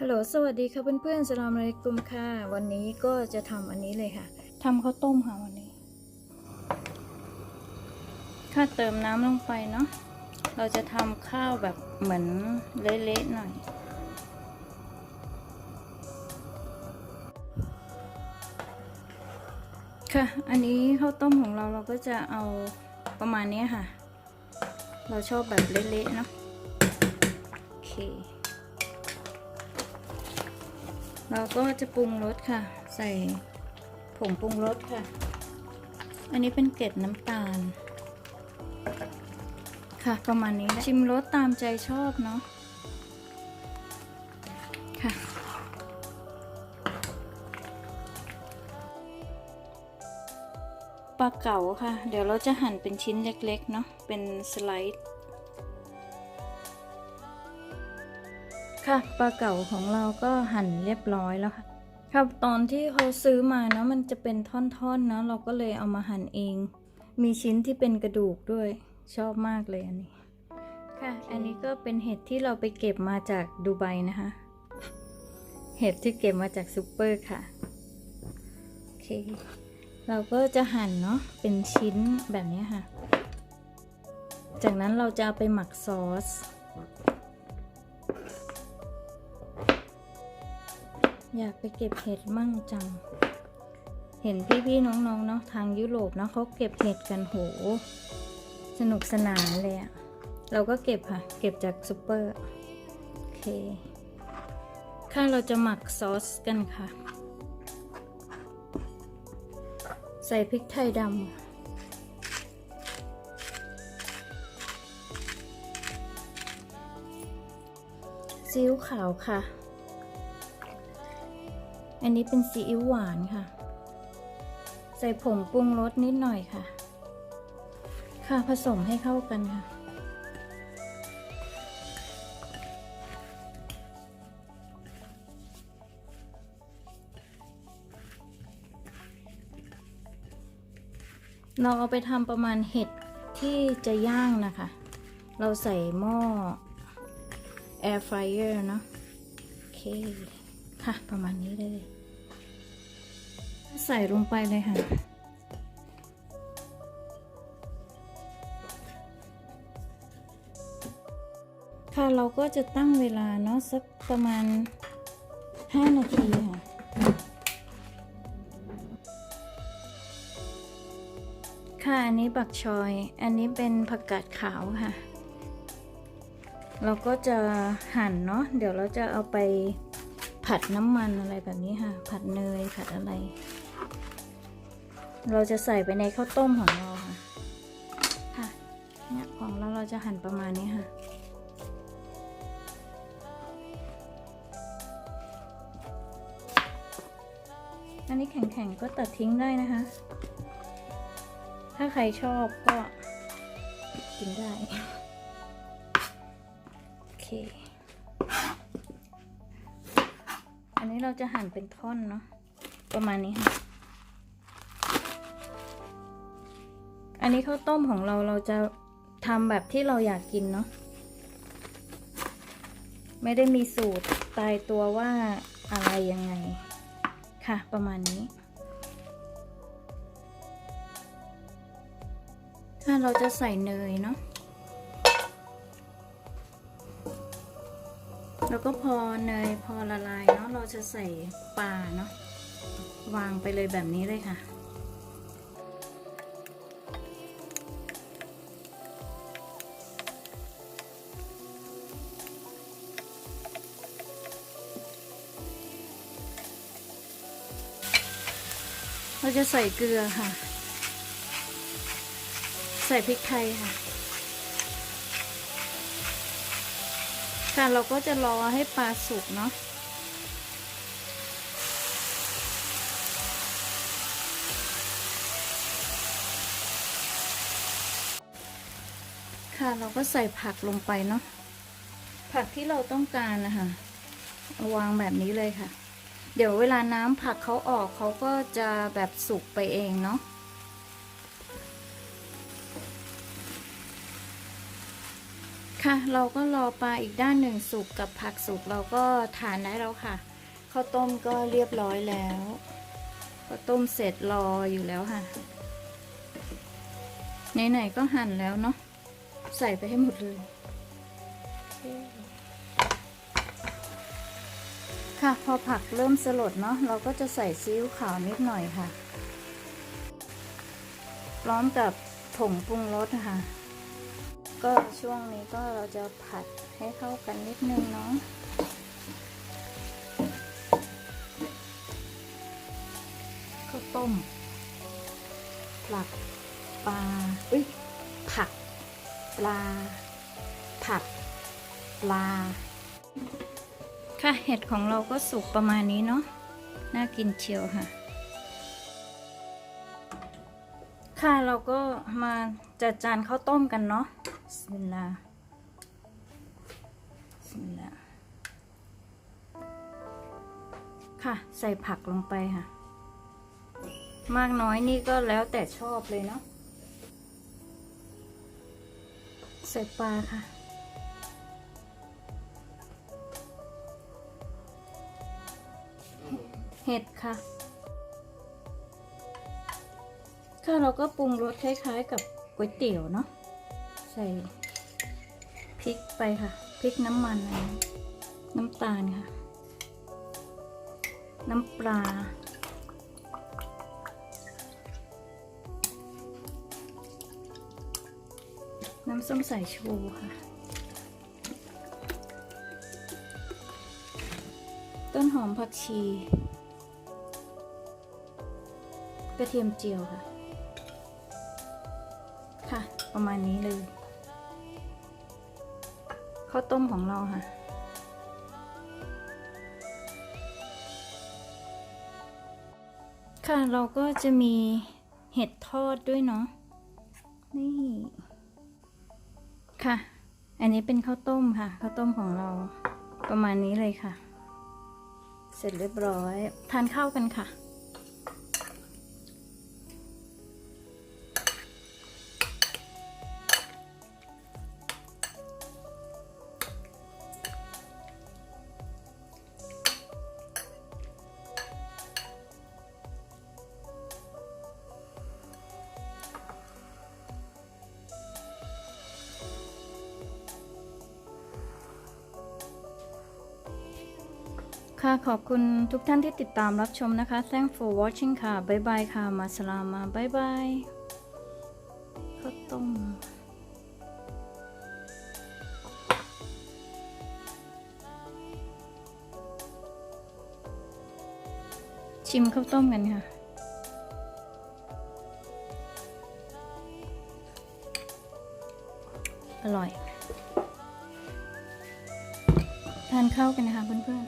ฮัลโหล สวัสดีค่ะเพื่อนๆสลามอะลัยกุมค่ะ วันนี้ก็จะทำอันนี้เลยค่ะ ทำข้าวต้มค่ะวันนี้ข้าเติมน้ำลงไปเนาะ เราจะทำข้าวแบบเหมือนเละๆหน่อย ค่ะ อันนี้ข้าวต้มของเราเราก็จะเอาประมาณนี้ค่ะ เราชอบแบบเละๆเนาะ โอเค เราก็จะปรุงรสค่ะ ใส่ผงปรุงรสค่ะ อันนี้เป็นเกล็ดน้ำตาล ค่ะประมาณนี้ชิมรสตามใจชอบเนาะค่ะ ปลาเก๋าค่ะ เดี๋ยวเราจะหั่นเป็นชิ้นเล็กๆเนาะเป็นสไลด์ ค่ะปลาเก๋าของเราก็หั่นเรียบร้อยแล้วค่ะครับตอนที่เขาซื้อมาเนาะมันจะเป็นท่อนๆเนาะเราก็เลยเอามาหั่นเอง มีชิ้นที่เป็นกระดูกด้วยชอบมากเลยอันนี้ ค่ะ อันนี้ก็เป็นเห็ดที่เราไปเก็บมาจากดูไบนะคะ เห็ดที่เก็บมาจากซูเปอร์ค่ะโอเคเราก็จะหั่นเนาะเป็นชิ้นแบบนี้ค่ะ จากนั้นเราจะเอาไปหมักซอส อยากไปเก็บเห็ดมั่งจัง เห็นพี่ๆน้องๆเนาะทางยุโรปเนาะเขาเก็บเห็ดกันโห สนุกสนานเลยอะเราก็เก็บค่ะ เก็บจากซูเปอร์โอเคค่ะเราจะหมักซอสกันค่ะ ใส่พริกไทยดำซีอิ๊วขาวค่ะ อันนี้เป็นซีอิ๊วหวานค่ะ ใส่ผงปรุงรสนิดหน่อยค่ะ ค่ะผสมให้เข้ากันค่ะ เราเอาไปทำประมาณเห็ดที่จะย่างนะคะ เราใส่หม้อ air fryer เนอะโอเค ค่ะ ประมาณนี้เลย ใส่ลงไปเลยค่ะ ค่ะเราก็จะตั้งเวลาเนาะสักประมาณ 5 นาทีค่ะค่ะอันนี้บักชอย อันนี้เป็นผักกาดขาวค่ะ เราก็จะหั่นเนาะ เดี๋ยวเราจะเอาไป ผัดน้ำมันอะไรแบบนี้ค่ะ ผัดเนยผัดอะไร เราจะใส่ไปในข้าวต้มของเราค่ะค่ะเนี่ยของเราเราจะหั่นประมาณนี้ค่ะอันนี้แข็งๆก็ตัดทิ้งได้นะคะ ถ้าใครชอบก็กินได้ โอเค นนี้เราจะหั่นเป็นท่อนเนาะประมาณนี้ค่ะ อันนี้ข้าวต้มของเราเราจะทำแบบที่เราอยากกินเนาะไม่ได้มีสูตรตายตัวว่าอะไรยังไง ค่ะ ประมาณนี้ ถ้าเราจะใส่เนยเนาะ แล้วก็พอเนยพอละลายเนาะเราจะใส่ปลาเนาะวางไปเลยแบบนี้เลยค่ะ เราจะใส่เกลือค่ะ ใส่พริกไทยค่ะ ค่ะเราก็จะรอให้ปลาสุกเนาะค่ะเราก็ใส่ผักลงไปเนาะผักที่เราต้องการนะคะวางแบบนี้เลยค่ะ เดี๋ยวเวลาน้ำผักเขาออกเขาก็จะแบบสุกไปเองเนาะ ค่ะ เราก็รอปลาอีกด้านหนึ่งสุกกับผักสุกเราก็ทานได้แล้วค่ะข้าวต้มก็เรียบร้อยแล้วข้าวต้มเสร็จรออยู่แล้วค่ะไหนๆก็หั่นแล้วเนาะใส่ไปให้หมดเลยค่ะพอผักเริ่มสลดเนาะเราก็จะใส่ซีอิ๊วขาวนิดหน่อยค่ะ พร้อมกับผงปรุงรสค่ะ ก็ช่วงนี้ก็เราจะผัดให้เข้ากันนิดนึงเนาะข้าวต้มหลักปลาอุ้ยผัก ปลา ผัก ปลา ค่ะ เห็ดของเราก็สุกประมาณนี้เนาะน่ากินเชียวค่ะ ค่ะเราก็มาจัดจานข้าวต้มกันเนาะ บิสมิลลาห์บิสมิลลาห์ค่ะ ใส่ผักลงไปค่ะ มากน้อยนี่ก็แล้วแต่ชอบเลยเนาะ ใส่ปลาค่ะเห็ดค่ะ ค่ะเราก็ปรุงรสคล้ายๆกับก๋วยเตี๋ยวเนาะ ส่พริกไปค่ะพริกน้ำมันน้ำตาลค่ะ น้ำปลาน้ำส้มสายชูค่ะ ต้นหอมผักชี กระเทียมเจียวค่ะ ค่ะ ประมาณนี้เลย ข้าวต้มของเราค่ะ ค่ะเราก็จะมีเห็ดทอดด้วยเนาะ นี่ ค่ะ อันนี้เป็นข้าวต้มค่ะข้าวต้มของเราประมาณนี้เลยค่ะ เสร็จเรียบร้อย ทานข้าวกันค่ะ ค่ะขอบคุณทุกท่านที่ติดตามรับชมนะคะ thank for watching ค่ะ บ๊ายบายค่ะ มาสลามาบ๊ายบายข้าวต้มชิมข้าวต้มกันค่ะ อร่อย ทานข้าวกันนะคะเพื่อนๆ